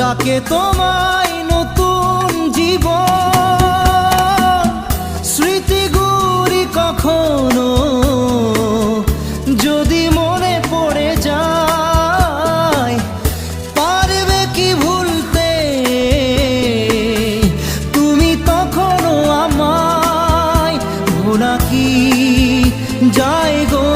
ডাকে তোমায় নতুন জীবন। স্মৃতিগুলি কখনো যদি মনে পড়ে যায়, পারবে কি ভুলতে? তুমি তখনও আমায় ভোলা কি যায় গো?